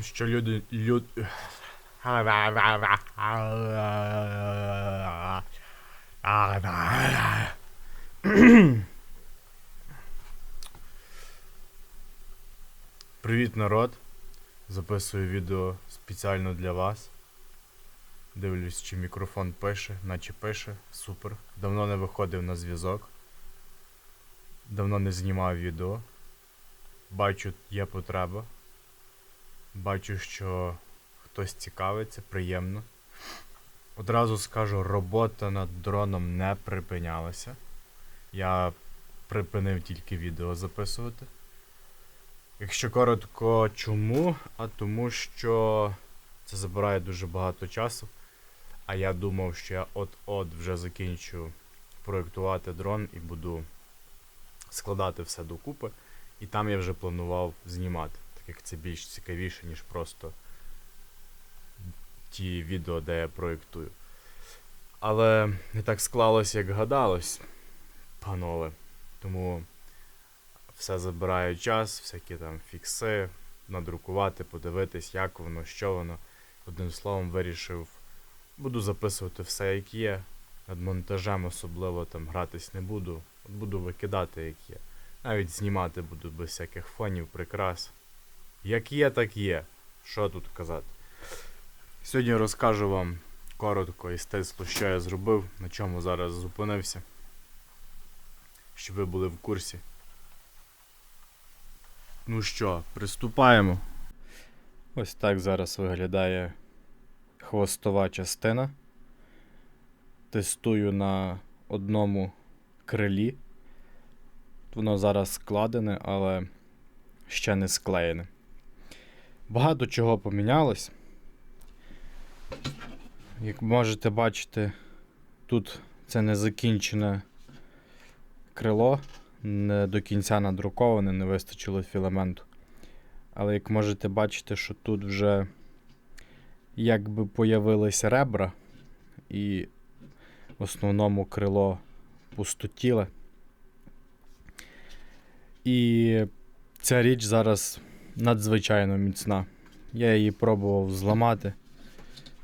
Що люди. Люд... Привіт, народ. Записую відео спеціально для вас. Дивлюсь, чи мікрофон пише, наче пише. Супер. Давно не виходив на зв'язок. Давно не знімав відео. Бачу, є потреба. Бачу, що хтось цікавиться, приємно. Одразу скажу, робота над дроном не припинялася. Я припинив тільки відео записувати. Якщо коротко, чому? А тому що це забирає дуже багато часу. А я думав, що я от-от вже закінчу проєктувати дрон і буду складати все докупи. І там я вже планував знімати, як це більш цікавіше, ніж просто ті відео, де я проєктую. Але не так склалось, як гадалось, панове. Тому все забирає час, всякі там фікси, надрукувати, подивитись, як воно, що воно. Одним словом, вирішив, буду записувати все, як є. Над монтажем особливо там гратись не буду. Буду викидати, як є. Навіть знімати буду без всяких фонів, прикрас. Як є, так є. Що тут казати? Сьогодні розкажу вам коротко і стисло, що я зробив, на чому зараз зупинився. Щоб ви були в курсі. Ну що, приступаємо. Ось так зараз виглядає хвостова частина. Тестую на одному крилі. Воно зараз складене, але ще не склеєне. Багато чого помінялось. Як можете бачити, тут це незакінчене крило, не до кінця надруковане, не вистачило філаменту. Але як можете бачити, що тут вже якби появились ребра, і в основному крило пустотіле. І ця річ зараз надзвичайно міцна. Я її пробував зламати.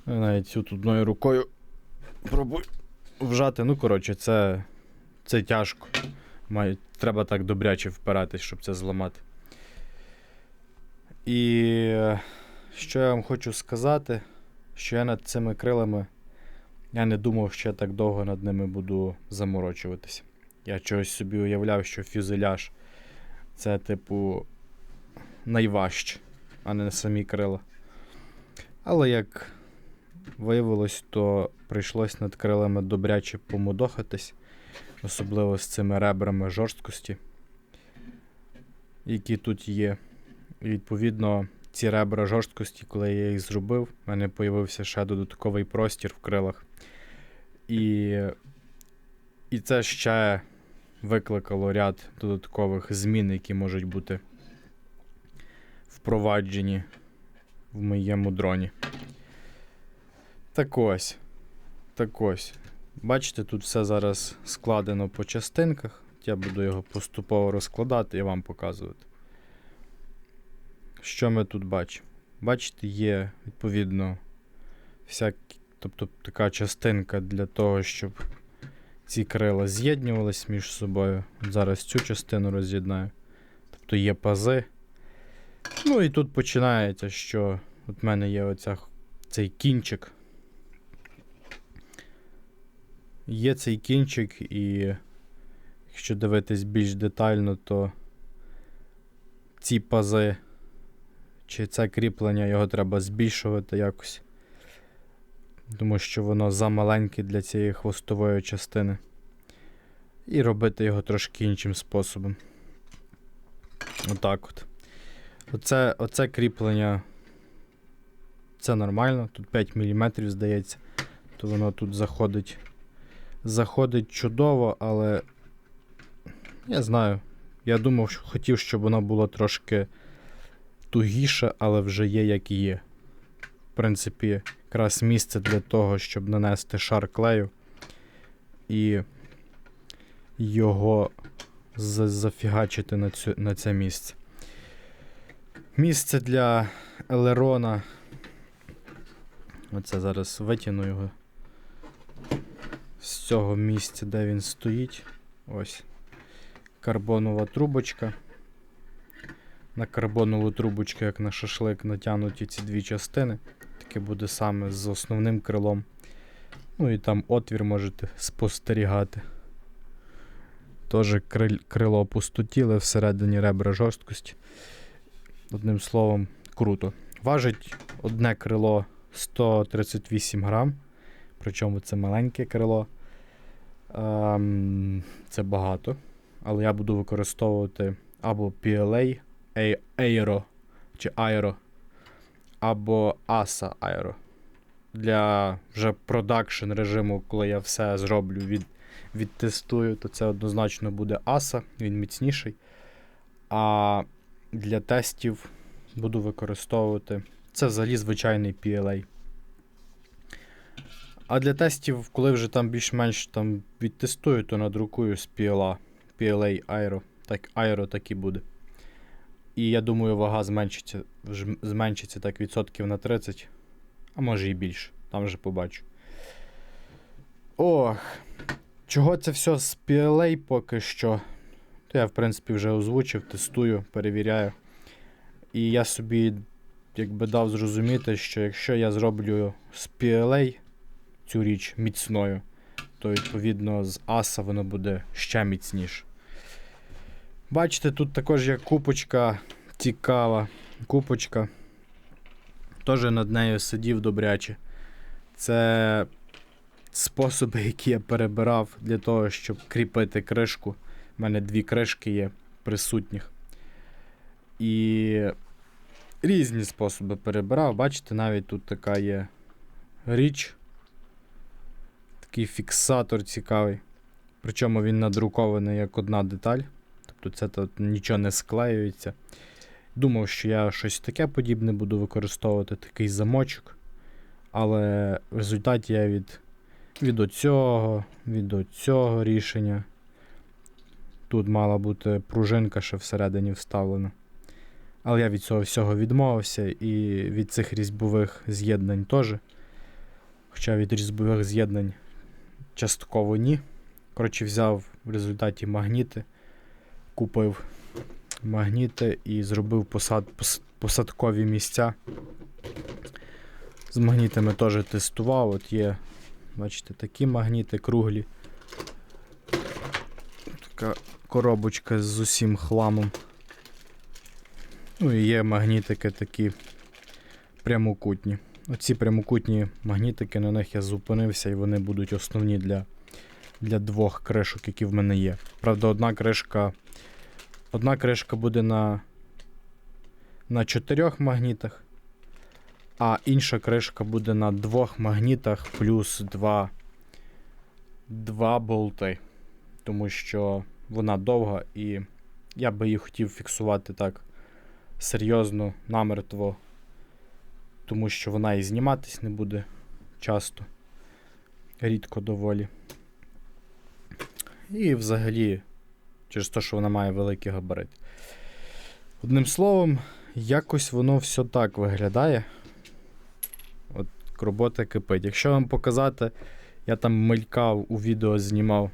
Я Навіть тут одною рукою пробую вжати. Ну, коротше, це, це тяжко. Має, треба так добряче впиратись, щоб це зламати. І е, що я вам хочу сказати, що я над цими крилами. Я не думав, що я так довго над ними буду заморочуватися. Я чогось собі уявляв, що фюзеляж це, типу, найважче, а не самі крила. Але як виявилось, то прийшлось над крилами добряче помудохатись, особливо з цими ребрами жорсткості, які тут є. І відповідно, ці ребра жорсткості, коли я їх зробив, в мене з'явився ще додатковий простір в крилах. І, і це ще викликало ряд додаткових змін, які можуть бути впроваджені в моєму дроні. Так ось. Так ось. Бачите, тут все зараз складено по частинках. Я буду його поступово розкладати і вам показувати. Що ми тут бачимо? Бачите, є відповідно всякі, тобто така частинка для того, щоб ці крила з'єднувались між собою. Зараз цю частину роз'єднаю. Тобто є пази. Ну і тут починається, що от в мене є оця, цей кінчик. Є цей кінчик, і якщо дивитись більш детально, то ці пази чи це кріплення його треба збільшувати якось. Тому що воно замаленьке для цієї хвостової частини. І робити його трошки іншим способом. Отак от. Оце, оце кріплення. Це нормально. Тут 5 мм, здається. То воно тут заходить. Заходить чудово, але. Я знаю. Я думав, що хотів, щоб воно було трошки тугіше, але вже є як є. В принципі, якраз місце для того, щоб нанести шар клею і його зафігачити на, цю, на це місце. Місце для елерона. Оце зараз витягну його з цього місця, де він стоїть. Ось. Карбонова трубочка. На карбонову трубочку, як на шашлик, натягнуті ці дві частини. Таке буде саме з основним крилом. Ну і там отвір можете спостерігати. Теж крило пустотіле, всередині ребра жорсткості. Одним словом, круто. Важить одне крило 138 грам. Причому це маленьке крило. Ем, це багато. Але я буду використовувати або PLA Aero чи Aero, або ASA Aero. Для вже продакшн режиму, коли я все зроблю, від, відтестую, то це однозначно буде ASA, він міцніший. А для тестів буду використовувати. Це взагалі звичайний PLA. А для тестів, коли вже там більш-менш там відтестую, то надрукую з PLA. PLA Aero. Так, Aero так і буде. І я думаю, вага зменшиться, зменшиться так відсотків на 30, а може і більше. Там вже побачу. Ох. Чого це все з PLA поки що? То я, в принципі, вже озвучив, тестую, перевіряю. І я собі якби дав зрозуміти, що якщо я зроблю з PLA цю річ міцною, то відповідно з ASA воно буде ще міцніше. Бачите, тут також є купочка цікава. Купочка. Теж над нею сидів добряче. Це способи, які я перебирав для того, щоб кріпити кришку. У мене дві кришки є присутніх. І різні способи перебирав. Бачите, навіть тут така є річ. Такий фіксатор цікавий. Причому він надрукований як одна деталь. Тобто це тут нічого не склеюється. Думав, що я щось таке подібне буду використовувати, такий замочок. Але в результаті я від, від оцього, від оцього рішення. Тут мала бути пружинка ще всередині вставлена. Але я від цього всього відмовився і від цих різьбових з'єднань теж. Хоча від різьбових з'єднань частково ні. Коротше, взяв в результаті магніти, купив магніти і зробив посад, пос- посадкові місця. З магнітами теж тестував. От є, бачите, такі магніти круглі. Така коробочка з усім хламом. Ну і є магнітики такі прямокутні. Оці прямокутні магнітики, на них я зупинився і вони будуть основні для, для двох кришок, які в мене є. Правда, одна кришка. Одна кришка буде на, на чотирьох магнітах, а інша кришка буде на двох магнітах плюс два, два болти. Тому що вона довга і я би її хотів фіксувати так серйозно, намертво, тому що вона і зніматись не буде часто, рідко доволі. І взагалі, через те, що вона має великий габарит. Одним словом, якось воно все так виглядає. От робота кипить. Якщо вам показати, я там мелькав у відео знімав.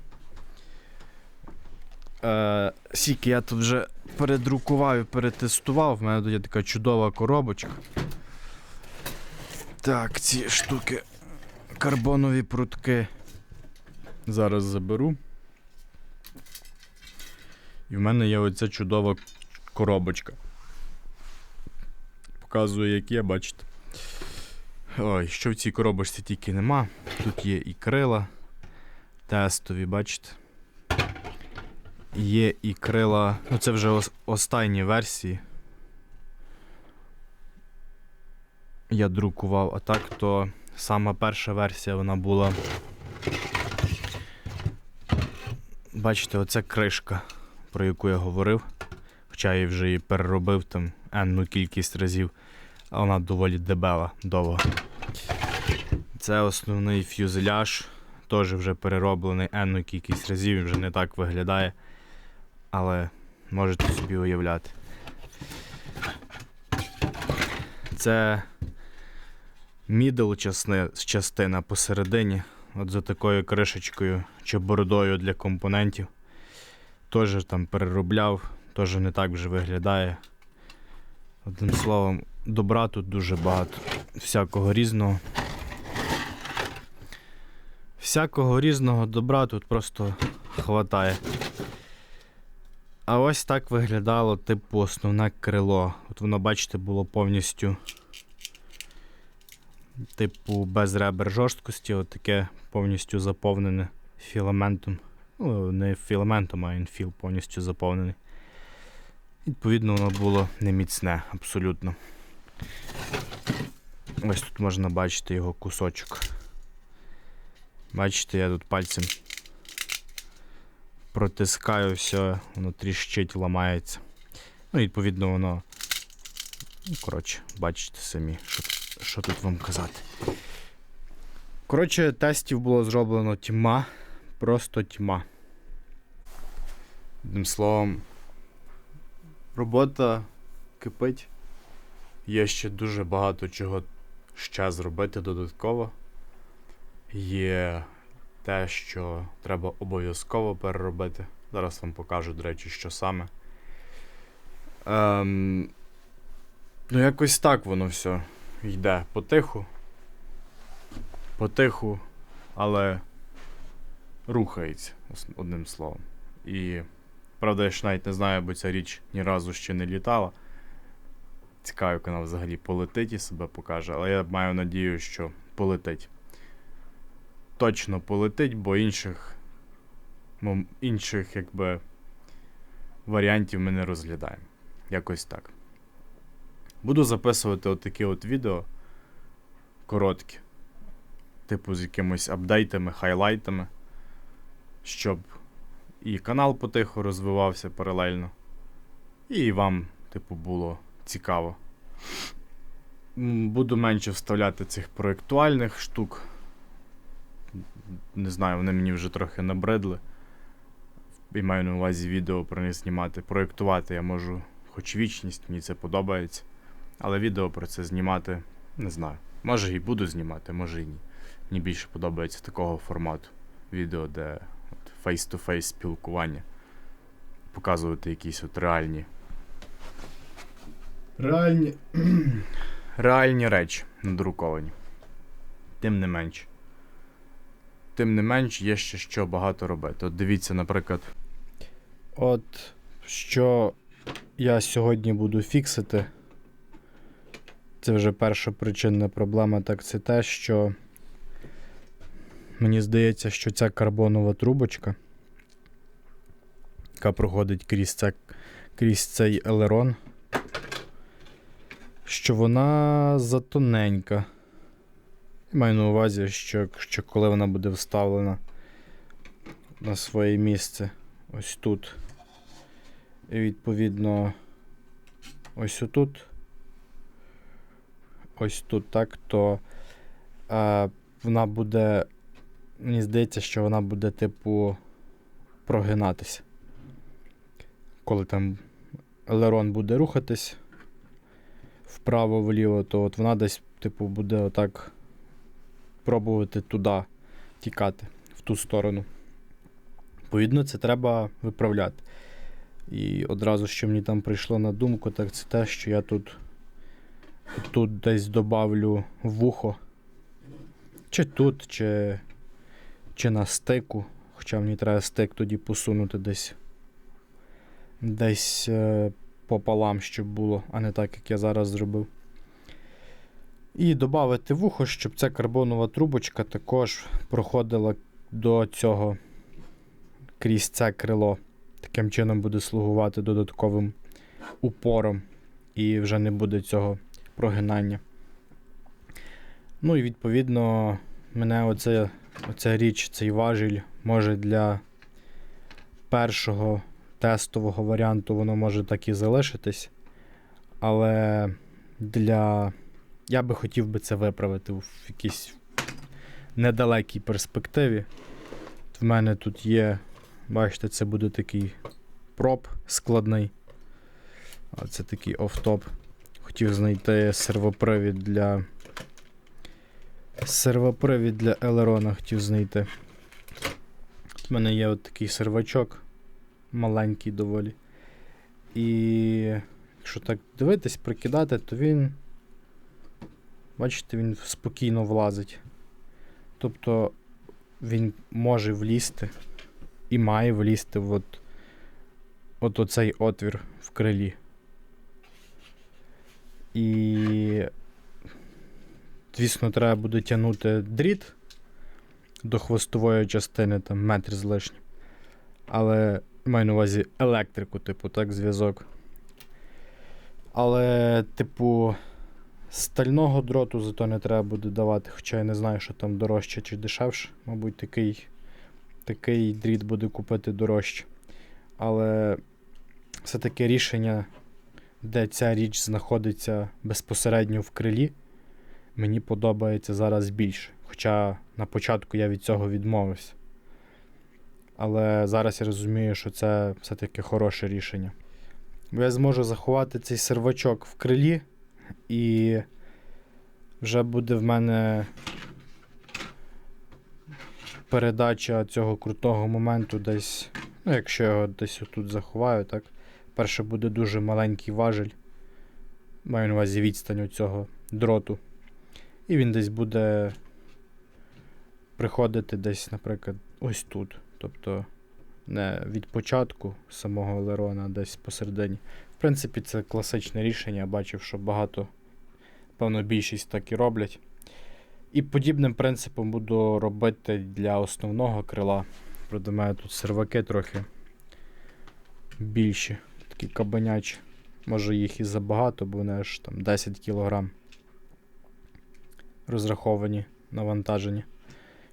Е, Сіки я тут вже передрукував і перетестував. В мене тут є така чудова коробочка. Так, ці штуки. Карбонові прутки. Зараз заберу. І в мене є оця чудова коробочка. Показую, як є, бачите. Ой, що в цій коробочці тільки нема. Тут є і крила тестові, бачите. Є і крила. Ну, це вже ос- останні версії. Я друкував, а так то сама перша версія вона була. Бачите, оце кришка, про яку я говорив. Хоча я вже її переробив там енну кількість разів, а вона доволі дебела, довга. Це основний фюзеляж, теж вже перероблений енну кількість разів, вже не так виглядає. Але можете собі уявляти. Це мідл частина, посередині. От за такою кришечкою чи бородою для компонентів. Теж там переробляв, теж не так вже виглядає. Одним словом, добра тут дуже багато. Всякого різного. Всякого різного добра тут просто хватає. А ось так виглядало, типу, основне крило. От воно, бачите, було повністю, типу, без ребер жорсткості, от таке повністю заповнене філаментом. Ну, не філаментом, а інфіл повністю заповнений. Відповідно, воно було неміцне абсолютно. Ось тут можна бачити його кусочок. Бачите, я тут пальцем протискаю все, воно тріщить, ламається. Ну, відповідно, воно. Ну, коротше, бачите самі, що, що тут вам казати. Коротше, тестів було зроблено тьма. Просто тьма. Одним словом, робота кипить. Є ще дуже багато чого ще зробити додатково. Є те, що треба обов'язково переробити. Зараз вам покажу, до речі, що саме. Ем, ну, якось так воно все йде потиху. Потиху, але рухається, одним словом. І правда, я ж навіть не знаю, бо ця річ ні разу ще не літала. Цікаво, як вона взагалі полетить і себе покаже, але я маю надію, що полетить. Точно полетить, бо інших, інших якби, варіантів ми не розглядаємо. Якось так. Буду записувати отакі от відео короткі, типу з якимось апдейтами, хайлайтами, щоб і канал потихо розвивався паралельно, і вам, типу, було цікаво. Буду менше вставляти цих проєктуальних штук. Не знаю, вони мені вже трохи набридли. І маю на увазі відео про них знімати. Проєктувати я можу хоч вічність, мені це подобається. Але відео про це знімати не знаю. Може і буду знімати, може і ні. Мені більше подобається такого формату відео, де от face-to-face спілкування. Показувати якісь от реальні. Реальні. реальні речі надруковані. Тим не менш. Тим не менш, є ще що багато робити. От дивіться, наприклад. От що я сьогодні буду фіксити. Це вже перша причинна проблема, так це те, що мені здається, що ця карбонова трубочка, яка проходить крізь, це, крізь цей елерон, що вона затоненька. Маю на увазі, що, що коли вона буде вставлена на своє місце ось тут. І відповідно ось отут. Ось тут, так, то е, вона буде. Мені здається, що вона буде, типу, прогинатися. Коли там елерон буде рухатись вправо-вліво, то от вона десь, типу, буде отак пробувати туди тікати, в ту сторону. Відповідно, це треба виправляти. І одразу, що мені там прийшло на думку, так це те, що я тут, тут десь добавлю вухо. Чи тут, чи, чи на стику. Хоча мені треба стик тоді посунути десь. Десь е, пополам, щоб було, а не так, як я зараз зробив. І додати вухо, щоб ця карбонова трубочка також проходила до цього крізь це крило. Таким чином буде слугувати додатковим упором і вже не буде цього прогинання. Ну і відповідно, мене оце, оця річ, цей важіль може для першого тестового варіанту воно може так і залишитись. Але для. Я би хотів би це виправити в якійсь недалекій перспективі. В мене тут є, бачите, це буде такий проб складний. Це такий офтоп. Хотів знайти сервопривід для. Сервопривід для Елерона хотів знайти. У мене є от такий сервачок. Маленький доволі. І якщо так дивитись, прикидати, то він. Бачите, він спокійно влазить. Тобто він може влізти і має влізти в от, от оцей отвір в крилі. І, звісно, треба буде тягнути дріт до хвостової частини, там метр з лишнім. Але маю на увазі електрику, типу, так, зв'язок. Але, типу, стального дроту зато не треба буде давати, хоча я не знаю, що там дорожче чи дешевше. Мабуть, такий, такий дріт буде купити дорожче. Але все-таки рішення, де ця річ знаходиться безпосередньо в крилі, мені подобається зараз більше. Хоча на початку я від цього відмовився. Але зараз я розумію, що це все-таки хороше рішення. Я зможу заховати цей сервачок в крилі, і вже буде в мене передача цього крутого моменту десь. Ну, якщо я його десь отут заховаю, так. Перше буде дуже маленький важель. Маю на увазі відстань у цього дроту. І він десь буде приходити десь, наприклад, ось тут. Тобто не від початку самого Лерона, а десь посередині. В принципі, це класичне рішення. Я бачив, що багато, певно, більшість так і роблять. І подібним принципом буду робити для основного крила. Правда, мене тут серваки трохи більші, такі кабанячі. Може їх і забагато, бо вони аж там 10 кг розраховані, навантажені.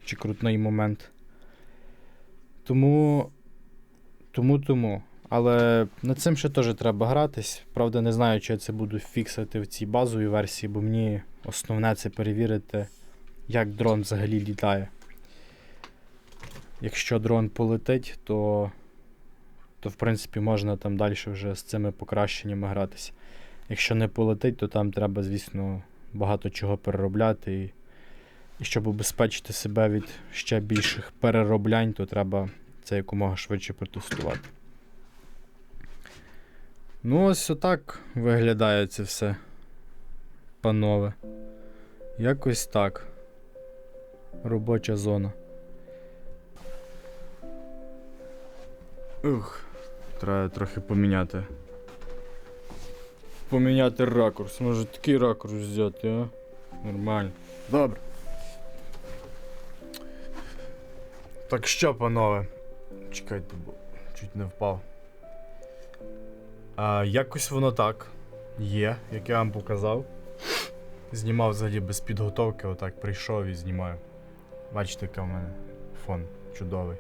Чи крутний момент. Тому. Тому тому. Але над цим ще теж треба гратись. Правда, не знаю, чи я це буду фіксити в цій базовій версії, бо мені основне це перевірити, як дрон взагалі літає. Якщо дрон полетить, то, то в принципі можна там далі вже з цими покращеннями гратися. Якщо не полетить, то там треба, звісно, багато чого переробляти. І, і щоб убезпечити себе від ще більших перероблянь, то треба це якомога швидше протестувати. Ну, ось отак виглядає це все, панове. Якось так. Робоча зона. Ух, треба трохи поміняти. Поміняти ракурс. Може такий ракурс взяти, а? Нормально. Добре. Так що, панове? Чекайте, бо чуть не впав. А, якось воно так. Є, як я вам показав. Знімав взагалі без підготовки, отак прийшов і знімаю. Бачите, який в мене фон чудовий.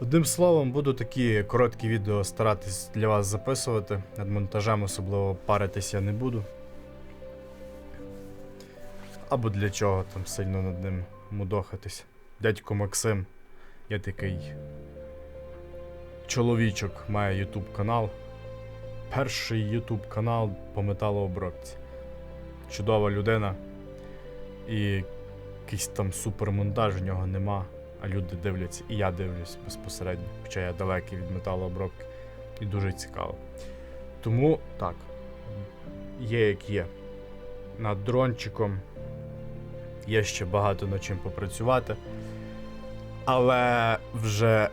Одним словом, буду такі короткі відео старатись для вас записувати. Над монтажем особливо паритись я не буду. Або для чого там сильно над ним мудохатись. Дядько Максим, я такий чоловічок має YouTube канал. Перший YouTube канал по металообробці. Чудова людина. І якийсь там супермонтаж в нього нема. А люди дивляться, і я дивлюсь безпосередньо, хоча я далекий від металообробки. І дуже цікаво. Тому так, є як є. Над дрончиком є ще багато над чим попрацювати. Але вже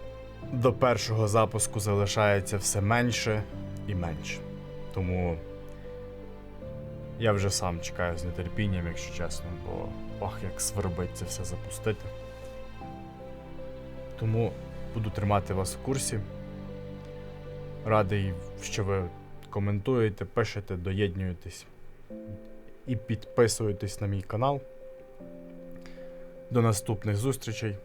до першого запуску залишається все менше і менше. Тому я вже сам чекаю з нетерпінням, якщо чесно, бо ох, як свербить це все запустити. Тому буду тримати вас в курсі. Радий, що ви коментуєте, пишете, доєднуєтесь і підписуєтесь на мій канал. До наступних зустрічей.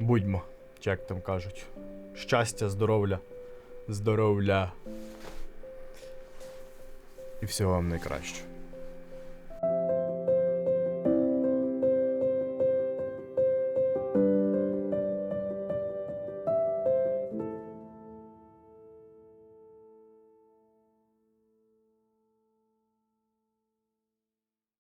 Будьмо, чи як там кажуть. Щастя, здоров'я, здоров'я. І всього вам найкраще.